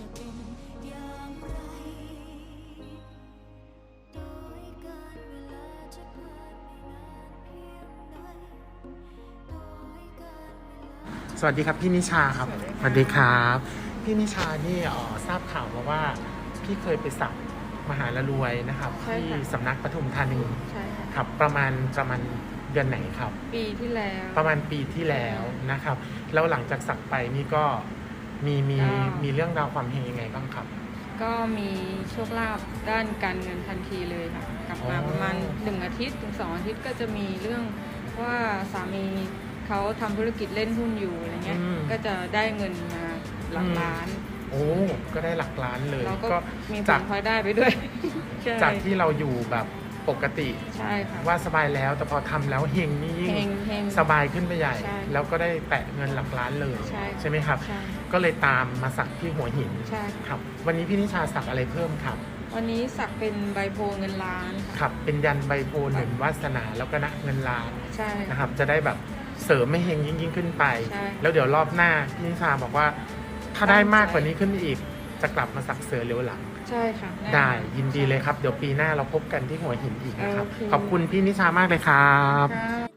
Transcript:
จะเป็นอย่างไร โดยการเวลาจะผ่านไปนานเพียงใดโดยการเวลา สวัสดีครับพี่นิชาครับ สวัสดีครับ พี่นิชานี่เออทราบข่าวมาว่าพี่เคยไปสักมหาละรวยนะครับที่ค่ะ สำนักปฐุมธานีคครับประมาณประมาณเดือนไหนครับ ปีที่แล้วประมาณปีที่แล้วนะครับ แล้วหลังจากสักไปนี่ก็ มีมีก็ มีเรื่องราวความเฮงยังไงบ้างครับ ก็มีโชคลาภด้านการเงินทันทีเลยค่ะ กลับมาอ๋อ ประมาณหนึ่งอาทิตย์ถึงสองอาทิตย์ก็จะมีเรื่องว่าสามีเขาทำธุรกิจเล่นหุ้นอยู่อะไรเงี้ยก็จะได้เงินมาหลักล้าน โอ้ก็ได้หลักล้านเลยเราก็ก็มีผจากลพลอยได้ไปด้วย ใช่จากที่เราอยู่แบบ ปกติ ใช่ค่ะ ว่าสบายแล้วแต่พอทำแล้วเฮงนี่ยิ่งเฮงเฮง สบายขึ้นไปใหญ่ ใช่แล้วก็ได้แตะเงินหลักล้านเลยใช่ ไหมครับ ใช่ก็เลยตามมาสักที่หัวหินใช่ครับ วันนี้พี่นิชาสักอะไรเพิ่มครับวันนี้สักเป็นใบโพเงินล้านครับเป็นยันใบโพหนึ่งวาสนาแล้วก็นะเงินล้านใช่ นะครับ จะได้แบบเสริมไม่เฮงยิ่งยิ่งขึ้นไป ใช่ แล้วเดี๋ยวรอบหน้าพี่นิชาบอกว่า ถ้าได้มากกว่านี้ขึ้นอีก จะกลับมาสักเสือเหลียวหลัง ใช่ค่ะแน่นอนได้ยินดีเลยครับ เดี๋ยวปีหน้าเราพบกันที่หัวหินอีกนะครับ โอเค ขอบคุณพี่นิชามากเลยครับ ค่ะ